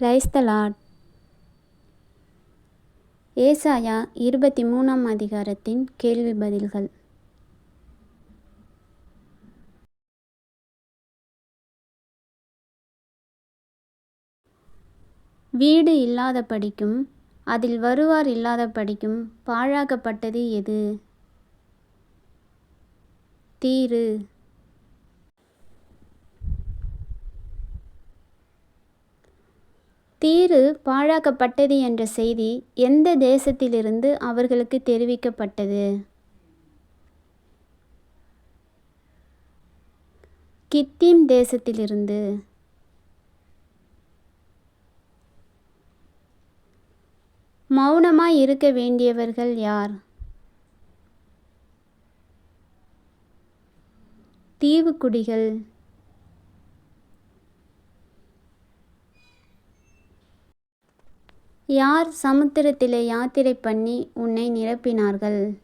கிரைஸ்தலாட் ஏசாயா இருபத்தி மூணாம் அதிகாரத்தின் கேள்வி பதில்கள். வீடு இல்லாதபடிக்கும் அதில் வருவார் இல்லாதபடிக்கும் பாழாக்கப்பட்டது எது? தீரு. தீரு பாழாக்கப்பட்டது என்ற செய்தி எந்த தேசத்திலிருந்து அவர்களுக்கு தெரிவிக்கப்பட்டது? கித்தீம் தேசத்திலிருந்து. மௌனமாய் இருக்க வேண்டியவர்கள் யார்? தீவுக்குடிகள். யார் சமுத்திரத்திலே யாத்திரை பண்ணி உன்னை நிரப்பினார்கள்?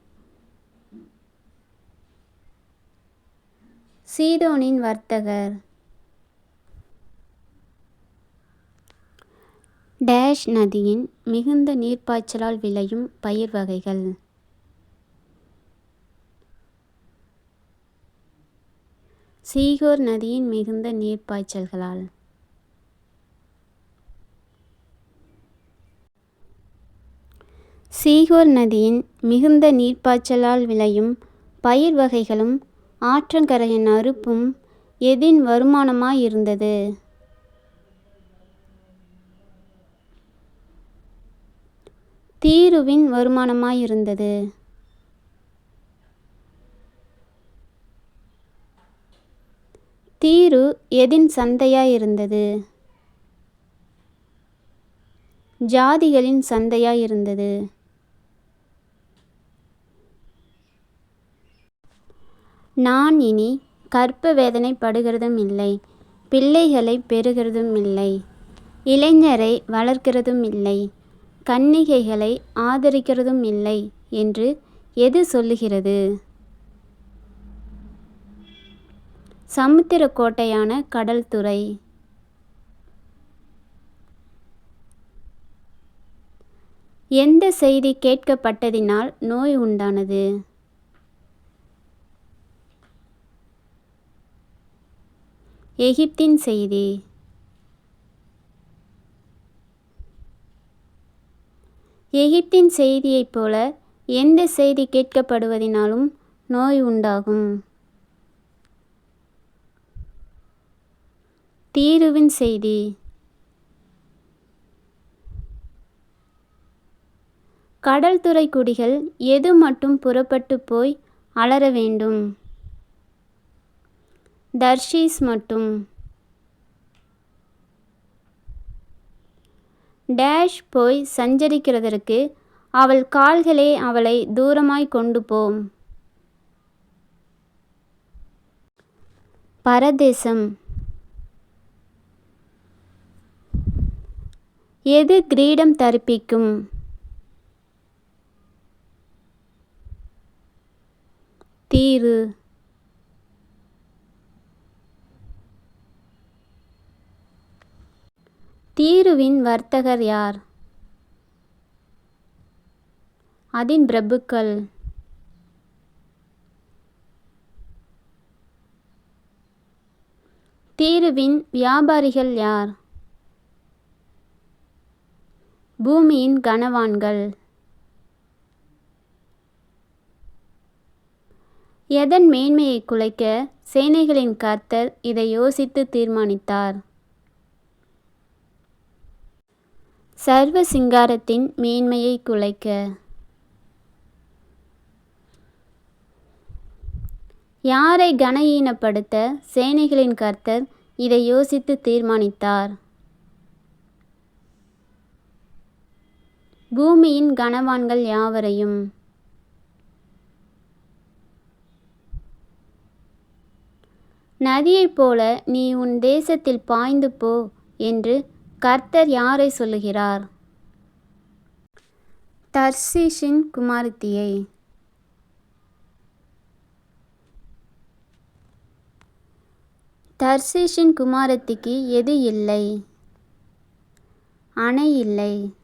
சீதோனின் வர்த்தகர். டேஷ் நதியின் மிகுந்த நீர்ப்பாய்ச்சலால் விளையும் பயிர் வகைகள். சீகோர் நதியின் மிகுந்த நீர்ப்பாய்ச்சல்களால். சீகோர் நதியின் மிகுந்த நீர்ப்பாய்ச்சலால் விளையும் பயிர் வகைகளும் ஆற்றங்கரையின் அறுப்பும் எதின் வருமானமாய் இருந்தது தீருவின் வருமானமாயிருந்தது. தீரு எதின் சந்தையாய் இருந்தது ஜாதிகளின் சந்தையாய் இருந்தது நான் இனி கற்ப வேதனைப்படுகிறதும் இல்லை பிள்ளைகளை பெறுகிறதும் இல்லை இளைஞரை வளர்க்கிறதும் இல்லை கன்னிகைகளை ஆதரிக்கிறதும் இல்லை என்று எது சொல்லுகிறது? சமுத்திர கோட்டையான கடல்துறை. எந்த செய்தி கேட்கப்பட்டதினால் நோய் உண்டானது? எகிப்தின் செய்தி. எகிப்தின் செய்தியைப் போல எந்த செய்தி கேட்கப்படுவதினாலும் நோய் உண்டாகும். தீருவின் செய்தி. கடல்துறை குடிகள் எது மட்டும் புறப்பட்டு போய் அலற வேண்டும்? தர்ஷீஸ் மட்டும். டேஷ் போய் சஞ்சரிக்கிறதற்கு அவள் கால்களே அவளை தூரமாய் கொண்டு போம் பரதேசம். எது கிரீடம் தரிப்பிக்கும்? தீரு தீருவின் வர்த்தகர் யார்? அதின் பிரபுக்கள். தீருவின் வியாபாரிகள் யார்? பூமியின் கனவான்கள். எதன் மேன்மையை குலைக்க சேனைகளின் கர்த்தர் இதை யோசித்து தீர்மானித்தார்? சர்வ சிங்காரத்தின் மேன்மையை குலைக்க. யாரை கனஈனப்படுத்த சேனைகளின் கர்த்தர் இதை யோசித்து தீர்மானித்தார்? பூமியின் கனவான்கள் யாவரையும்? நதியைப் போல நீ உன் தேசத்தில் பாய்ந்து போ என்று கர்த்தர் யாரை சொல்லுகிறார்? தர்சீஷின் குமாரத்தியை. தர்சீஷின் குமாரத்திக்கு எது இல்லை? அணை இல்லை.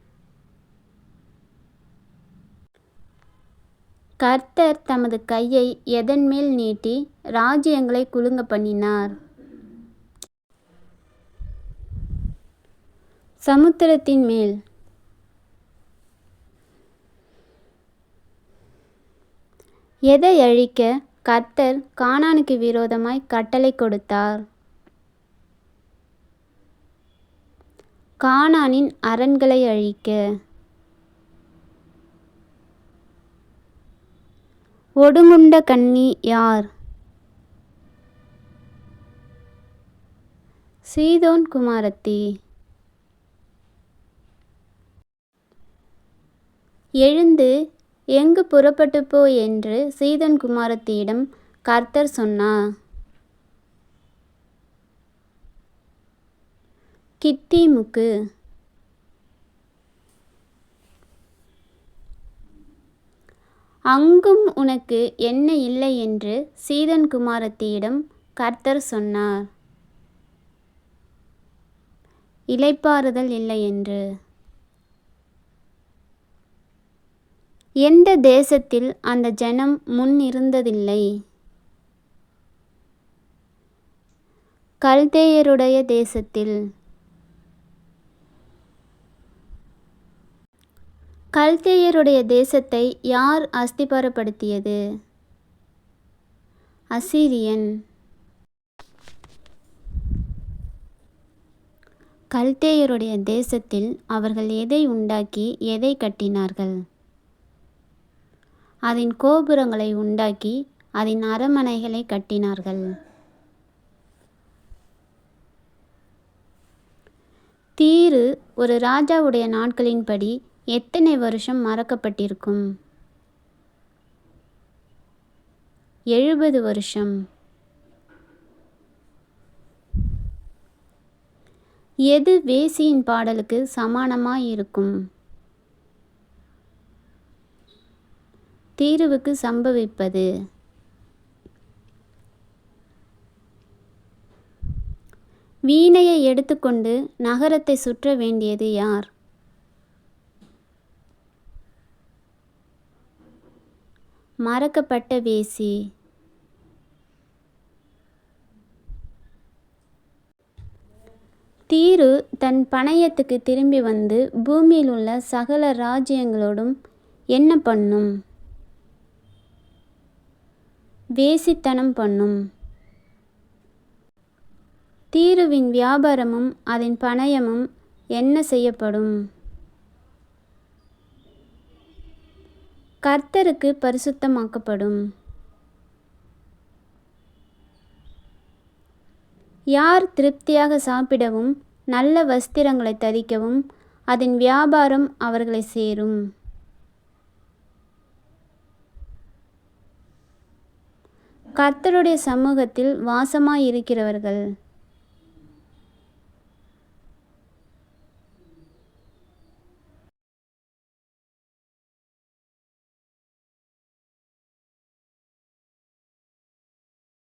கர்த்தர் தமது கையை எதன் மேல் நீட்டி ராஜ்யங்களை குலுங்க பண்ணினார்? சமுத்திரத்தின் மேல். எதை அழிக்க கர்த்தர் கானானுக்கு விரோதமாய் கட்டளை கொடுத்தார்? கானானின் அரண்களை அழிக்க. ஒடுங்குண்ட கண்ணி யார்? சீதோன் குமாரத்தி. எழுந்து எங்கு புறப்பட்டு போ என்று சீதன் குமாரத்தியிடம் கர்த்தர் சொன்னார் கித்தீமுக்கு அங்கும் உனக்கு என்ன இல்லை? என்று சீதன் குமாரத்தியிடம் கர்த்தர் சொன்னார். இலைப்பாறுதல் இல்லை என்று. எந்த தேசத்தில் அந்த ஜனம் முன் இருந்ததில்லை? கல்தேயருடைய தேசத்தில். கல்தேயருடைய தேசத்தை யார் அஸ்திபாரப்படுத்தியது? அசீரியன். கல்தேயருடைய தேசத்தில் அவர்கள் எதை உண்டாக்கி எதை கட்டினார்கள்? அதன் கோபுரங்களை உண்டாக்கி அதன் அரமனைகளை கட்டினார்கள். தீரு ஒரு ராஜாவுடைய நாட்களின்படி எத்தனை வருஷம் மறக்கப்பட்டிருக்கும்? எழுபது வருஷம். எது வேசியின் பாடலுக்கு சமானமாக இருக்கும் தீருவுக்கு சம்பவிப்பது. வீணையை எடுத்துக்கொண்டு நகரத்தை சுற்ற வேண்டியது யார்? மறக்கப்பட்ட வேசி. தீரு தன் பணயத்துக்கு திரும்பி வந்து பூமியில் உள்ள சகல ராஜ்யங்களோடும் என்ன பண்ணும்? வேசித்தனம் பண்ணும். தீருவின் வியாபாரமும் அதன் பணயமும் என்ன செய்யப்படும்? கர்த்தருக்கு பரிசுத்தமாக்கப்படும். யார் திருப்தியாக சாப்பிடவும் நல்ல வஸ்திரங்களை தரிக்கவும் அதன் வியாபாரம் அவர்களை சேரும். கர்த்தருடைய சமூகத்தில் வாசமாயிருக்கிறவர்கள்.